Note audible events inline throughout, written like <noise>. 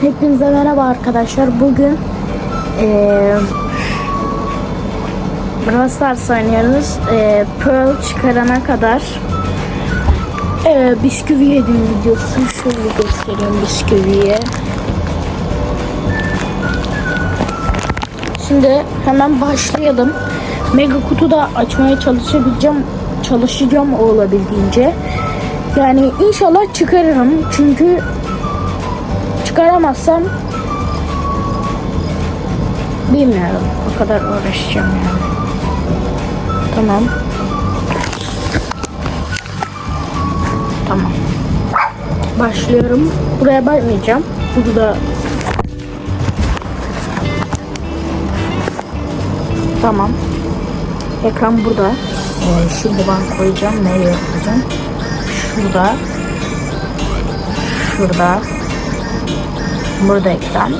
Hepinize merhaba arkadaşlar. Bugün eee Brawl oynuyoruz. Eee Pearl çıkarana kadar eee bisküvi yedim videosu. Şöyle göstereyim bisküviyi. Şimdi hemen başlayalım. Mega kutu da açmaya çalışabileceğim. Çalışacağım olabildiğince. Yani inşallah çıkarırım. Çünkü çıkaramazsam bilmiyorum. O kadar uğraşacağım yani. Tamam. Tamam. Başlıyorum. Buraya bakmayacağım. Burada Tamam. Ekran burada. Ee, şimdi ben koyacağım. Nereye koyacağım? Şurada. Şurada. Burada ekran.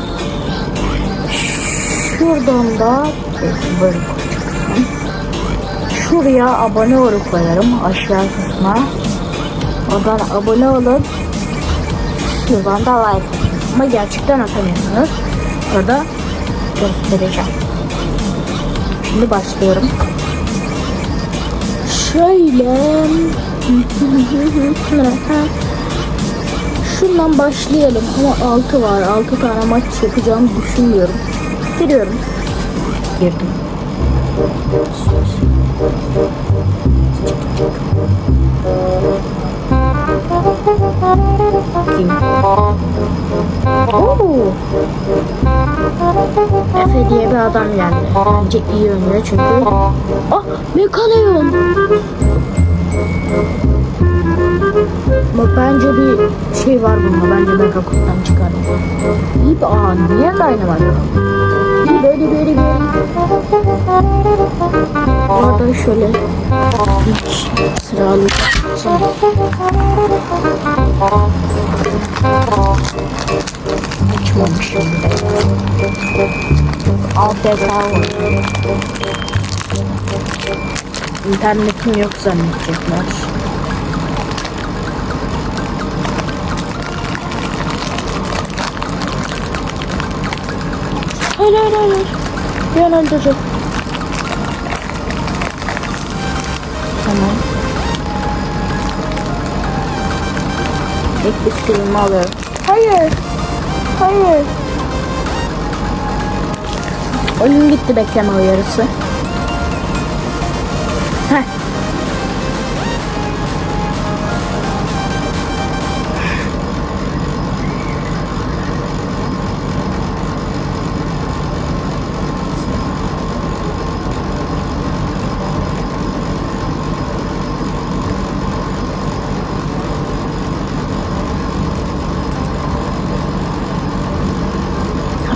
Şuradan da böyle koyacaksın. Şuraya abone olup koyarım aşağı kısma. Oradan abone olun. Şuradan da like. Ama gerçekten atamıyorsunuz. Orada göstereceğim. Şimdi başlıyorum. Şöyle. <laughs> Şundan başlayalım ama 6 var. 6 tane maç yapacağımı düşünmüyorum. Giriyorum. Girdim. Kim? Oo. Efe diye bir adam geldi. Bence iyi oynuyor çünkü. Ah Mekaleon. Bak bence bir şey var bunda. Bence Mega Kut'tan çıkar. İyi bir aa niye Dynamite? İyi böyle böyle böyle. Orada şöyle hiç sıralayacağım. Açmamışım bile. AFK var. İnternetim yok zannedecekler. Hayır hayır hayır. Bir an öldürecek. Tamam. İlk bisküvimi alıyorum. Hayır. Hayır. Oyun gitti bekleme uyarısı. Heh.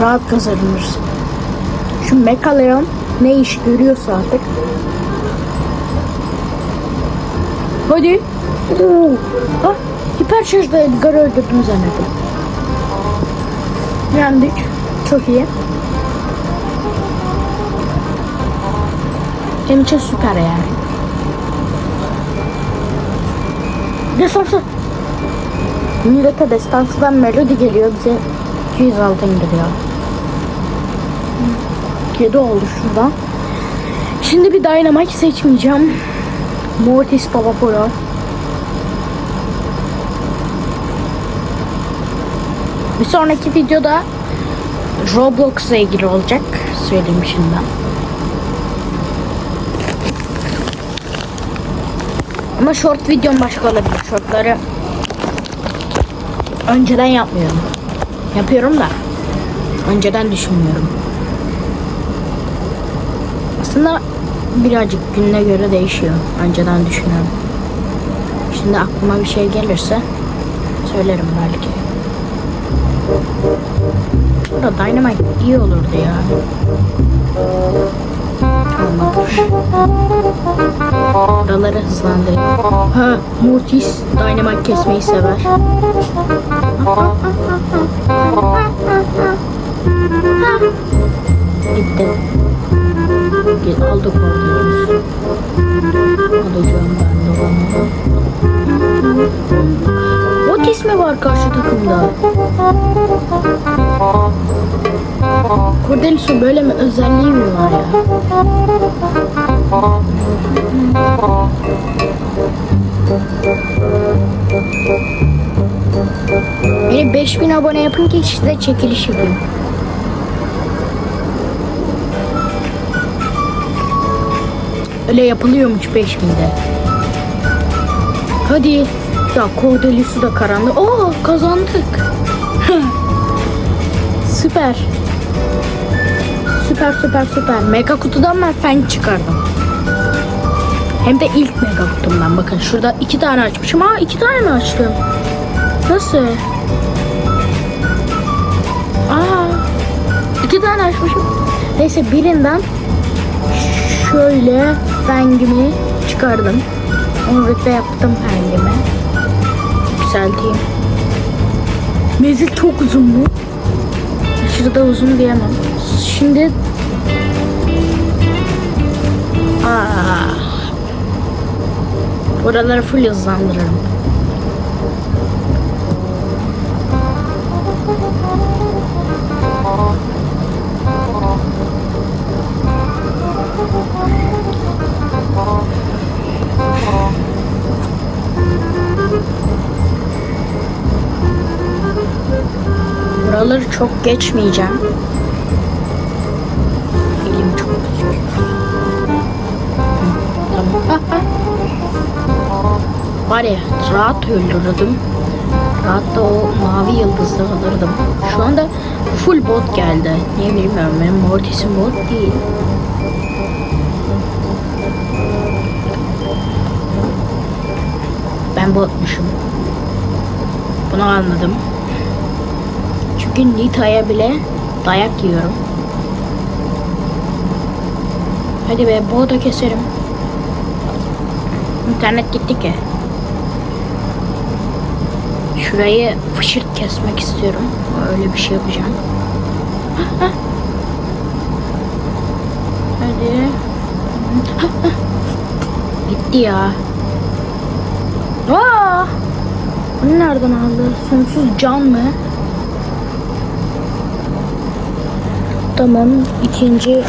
rahat kazanırız. Şu mekalarım ne iş görüyorsa artık. Hadi. Oo. Ah, hiper şarjda Edgar'ı öldürdüm zannettim. Yendik. Çok iyi. Benim için süper yani. Destansı. Millete destansıdan melodi geliyor bize 200 altın geliyor. 47 oldu şurada. Şimdi bir Dynamite seçmeyeceğim. Mortis Papapora. Bir sonraki videoda Roblox'la ilgili olacak. Söyleyeyim şimdi. Ama short videom başka olabilir. Shortları önceden yapmıyorum. Yapıyorum da önceden düşünmüyorum. Aslında birazcık gününe göre değişiyor. Önceden düşünüyorum. Şimdi aklıma bir şey gelirse söylerim belki. Burada Dynamite iyi olurdu ya. Olmadır. Buraları hızlandırayım. Ha, Mortis Dynamite kesmeyi sever. Gitti. Aldık orada. Alacağım ben de onu. Otis mi var karşı takımda? Cordelius'un böyle mi özelliği mi var ya? Beni 5000 abone yapın ki size çekiliş yapayım. Öyle yapılıyormuş 5000'de. Hadi. Ya Cordelius'u da karanlık. Oo kazandık. <laughs> süper. Süper süper süper. Mega kutudan ben fen çıkardım. Hem de ilk mega kutumdan. Bakın şurada iki tane açmışım. Aa iki tane mi açtım? Nasıl? Aa iki tane açmışım. Neyse birinden şöyle fengimi çıkardım. Onu rütbe yaptım fengime. Yükselteyim. Mezil çok uzun mu? Aşırı da uzun diyemem. Şimdi Aa. Buraları full hızlandırırım. Çok geçmeyeceğim. Elim çok gözüküyor. Tamam. Var ya rahat öldürürdüm. Rahat da o mavi yıldızı alırdım. Şu anda full bot geldi. Niye bilmiyorum. Benim Mortis'im bot değil. Ben botmuşum. Bunu anladım. Çünkü Nita'ya bile dayak yiyorum. Hadi be boğu da keserim. İnternet gitti ki. Şurayı fışırt kesmek istiyorum. Öyle bir şey yapacağım. <gasps> Hadi. <gasps> Gitti ya. Aa! Bunu nereden aldı? Sonsuz can mı? Tamam. ikinci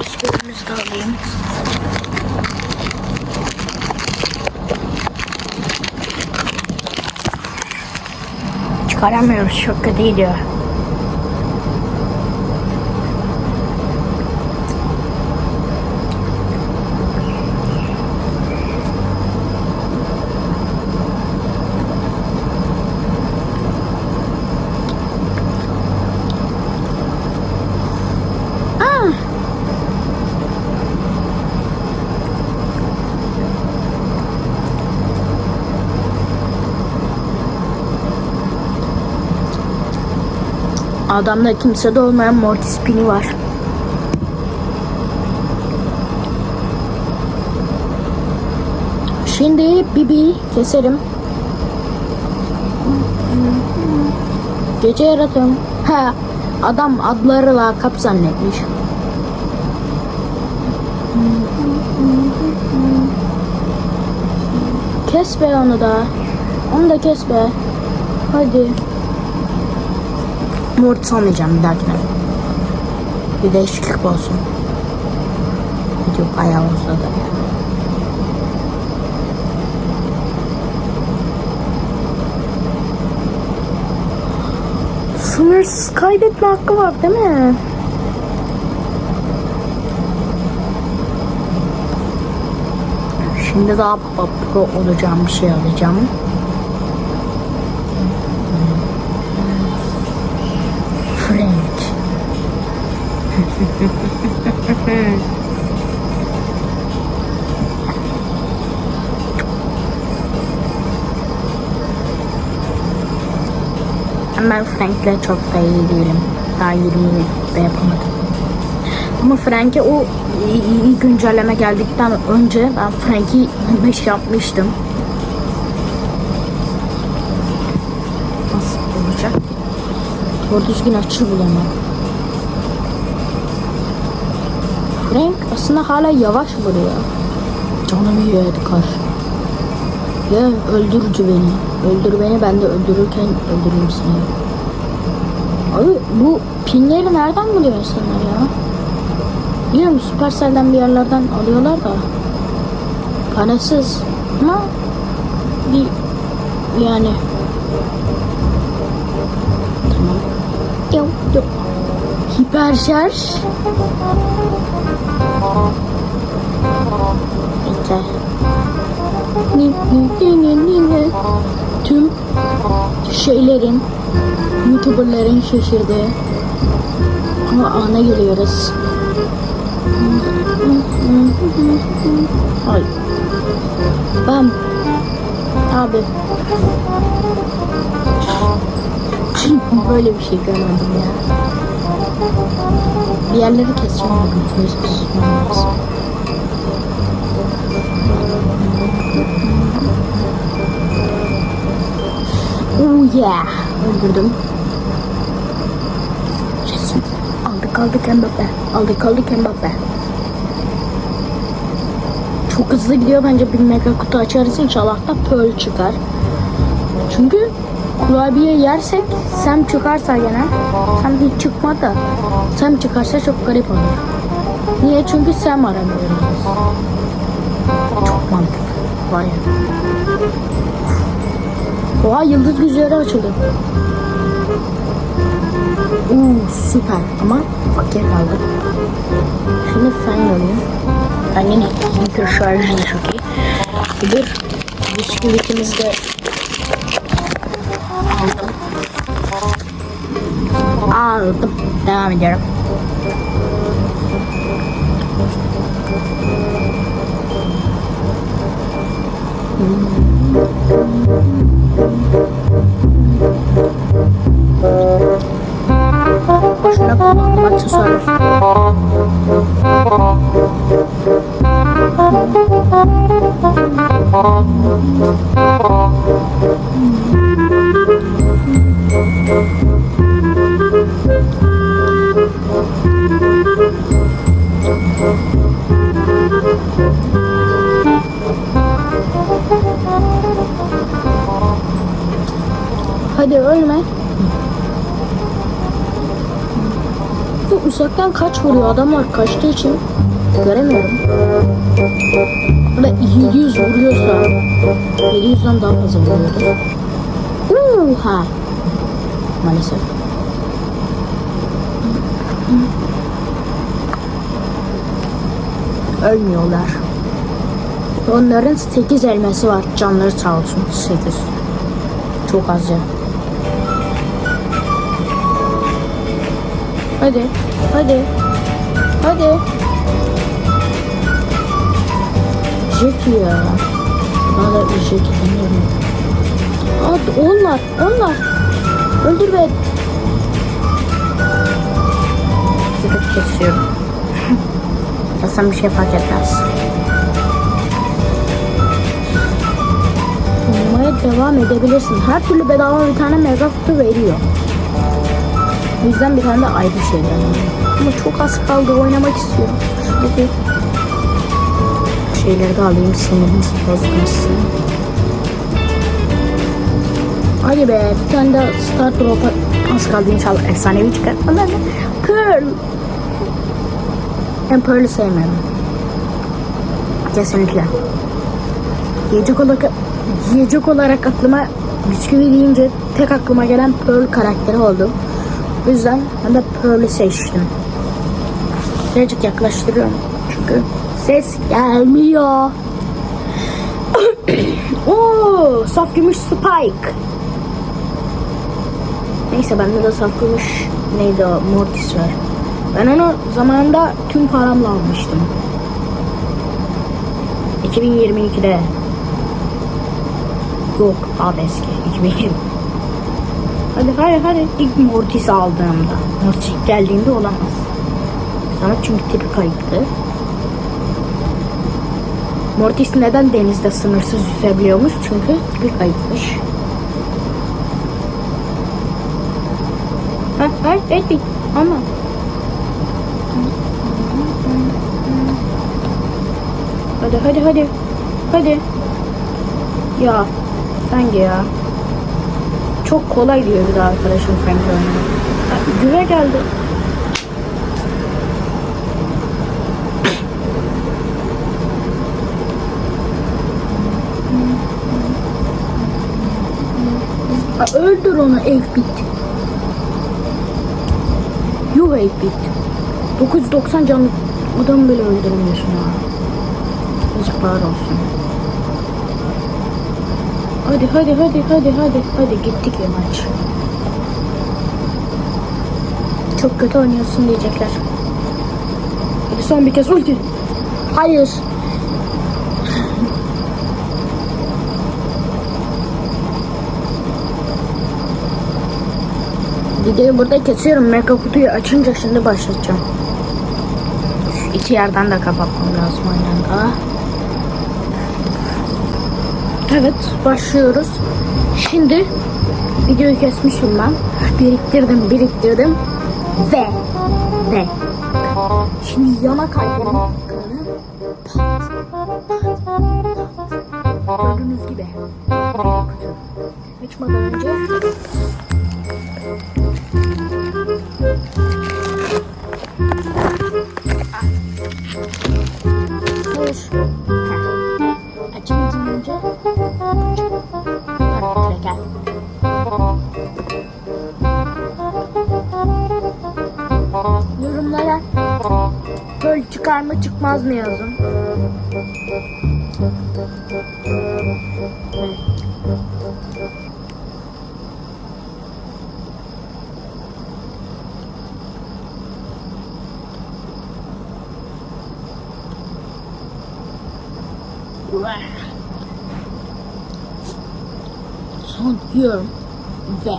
bisküvimizi de alayım. Çıkaramıyoruz. Çok kötü gidiyor. Adamda kimsede olmayan mortis pini var. Şimdi Bibi keserim. Gece yaratım. Ha, adam adları lakap zannetmiş. Kes be onu da. Onu da kes be. Hadi. Mortis almayacağım bir dahakine. Bir değişiklik olsun. Video bayağı olsa da ya. Sınırsız kaybetme hakkı var değil mi? Şimdi daha pro olacağım bir şey alacağım. <laughs> Ben Frank'le çok da iyi değilim. Daha 20 de yapamadım. Ama Frank'e o iyi, güncelleme geldikten önce ben Frank'i 25 yapmıştım. Nasıl olacak? Doğru düzgün açı bulamam. Frank aslında hala yavaş vuruyor. Canımı yiyor Edgar. Ya öldürücü beni. Öldür beni ben de öldürürken öldüreyim seni. Abi bu pinleri nereden buluyor insanlar ya? Biliyor musun Supercell'den bir yerlerden alıyorlar da parasız ama bir yani tamam yok yok hiper şarj bekle tüm şeylerin youtuberların şaşırdığı ama ana geliyoruz Ay. Bam. Abi. Böyle bir şey görmedim ya. Bir yerleri keseceğim biz. lazım. Oh yeah. Öldürdüm. Kesin. Aldık aldık Mbappe. Aldık aldık Mbappe. Çok hızlı gidiyor bence bir mega kutu açarız inşallah da Pearl çıkar. Çünkü kurabiye yersek Sam çıkarsa gene Sam hiç çıkmadı. Sam çıkarsa çok garip olur. Niye? Çünkü Sam aramıyoruz. Çok mantıklı. Var ya. Oha yıldız güçleri açıldı. Uuu süper ama fakir kaldı. Şimdi fen alayım. Annenin hiper şarjı da çok iyi. Bir de bisküvitimizi de Aldım. Devam ediyorum. Şuna kullandım aksesuarlar. Hadi ölme. Bu uzaktan kaç vuruyor adamlar kaçtığı için göremiyorum. Burada 700 vuruyorsa 700'den daha fazla vuruyordu. Uha. Maalesef. Ölmüyorlar. Onların 8 elması var. Canları sağ olsun. 8. Çok az ya. Hadi. Hadi. Hadi. Jackie ya. Bana da Jackie demiyorum. Hadi onlar. Onlar. Öldür be. Zıkıp kesiyorum. <laughs> Aslında bir şey fark etmez. Oynamaya devam edebilirsin. Her türlü bedava bir tane mega kutu veriyor. O yüzden bir tane de ayrı bir şey deniyorum. Ama çok az kaldı oynamak istiyorum. Şuradaki şeyleri de alayım sinirimiz bozmasın. Hadi be bir tane de Star Drop'a az kaldı inşallah efsanevi çıkar. Ama Pearl. Ben Pearl'ü sevmiyorum. Kesinlikle. Yiyecek olarak, yiyecek olarak aklıma bisküvi deyince tek aklıma gelen Pearl karakteri oldu. O yüzden ben de Pearl'ü seçtim. Birazcık yaklaştırıyorum. Çünkü ses gelmiyor. <coughs> Oo, saf gümüş Spike. Neyse bende de saf gümüş neydi o Mortis var. Ben onu zamanında tüm paramla almıştım. 2022'de. Yok da eski. 2020. Hadi hadi hadi. İlk Mortis aldığımda. Mortis geldiğinde olamaz. Sana çünkü tipi kayıptı. Mortis neden denizde sınırsız yüzebiliyormuş? Çünkü tipi kayıpmış. Ha, ha, evet, ama Hadi hadi hadi. Hadi. Ya. Sanki ya. Çok kolay diyor bir de arkadaşım Frank oynamak. Güve geldi. Ha, öldür onu 8-bit. Yuh 8-bit. 990 canlı adam bile öldüremiyorsun ha. Yazıklar olsun. Hadi hadi hadi hadi hadi hadi gittik ya maç. Çok kötü oynuyorsun diyecekler. Hadi son bir kez ulti. Hayır. <laughs> Videoyu burada kesiyorum. Mega kutuyu açınca şimdi başlatacağım. İki yerden de kapatmam lazım aynen daha. Evet başlıyoruz. Şimdi videoyu kesmişim ben. Biriktirdim biriktirdim. Ve ve şimdi yana kaydım. Pat, pat, pat. Gördüğünüz gibi. Mega kutu. Açmadan önce çıkar mı çıkmaz mı yazın. Son yorum ve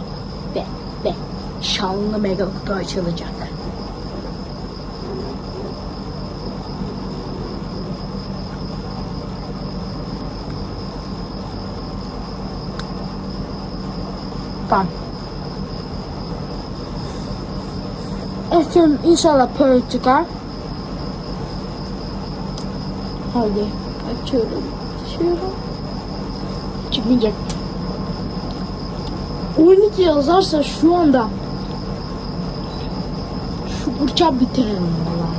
ve ve şanlı mega kutu açılacak. Tamam. Efendim inşallah Pearl çıkar. Hadi açıyorum. Açıyorum. Çıkmayacak. 12 yazarsa şu anda şu bıçağı bitiririm valla.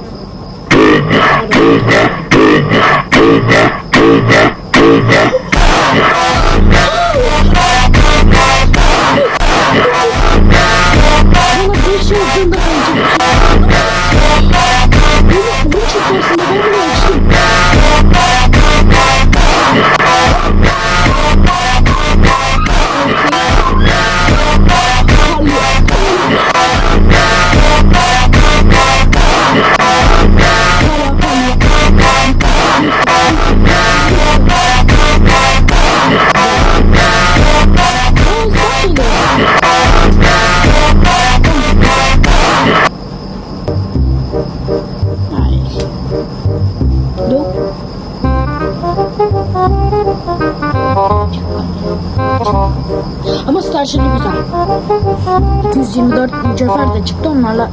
224 mücevher de çıktı onlarla.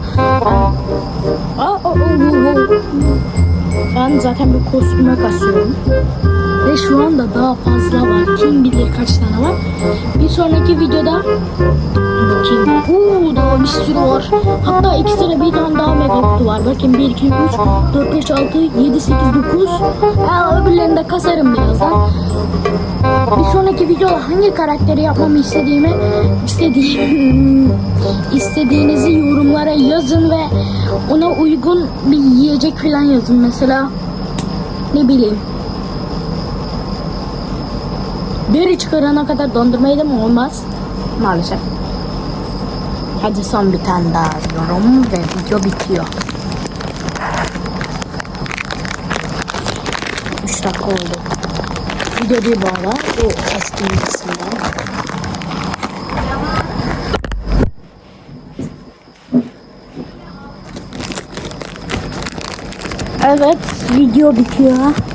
Ben... Zaten bir kostüme kasıyorum. Ve şu anda daha fazla var. Kim bilir kaç tane var. Bir sonraki videoda Bakayım. Oo, daha bir sürü var. Hatta ikisine bir tane daha mega kutu var. Bakın 1, 2, 3, 4, 5, 6, 7, 8, 9. Ha, öbürlerini de kasarım birazdan. Bir sonraki videoda hangi karakteri yapmamı istediğimi istediğim <laughs> istediğinizi yorumlara yazın ve ona uygun bir yiyecek falan yazın mesela ne bileyim Biri çıkarana kadar dondurmayı da mı olmaz? Maalesef. Hadi son bir tane daha yorum ve video bitiyor. 3 dakika oldu. Video değil bu arada. O eski bilgisinden. Evet, video bitiyor.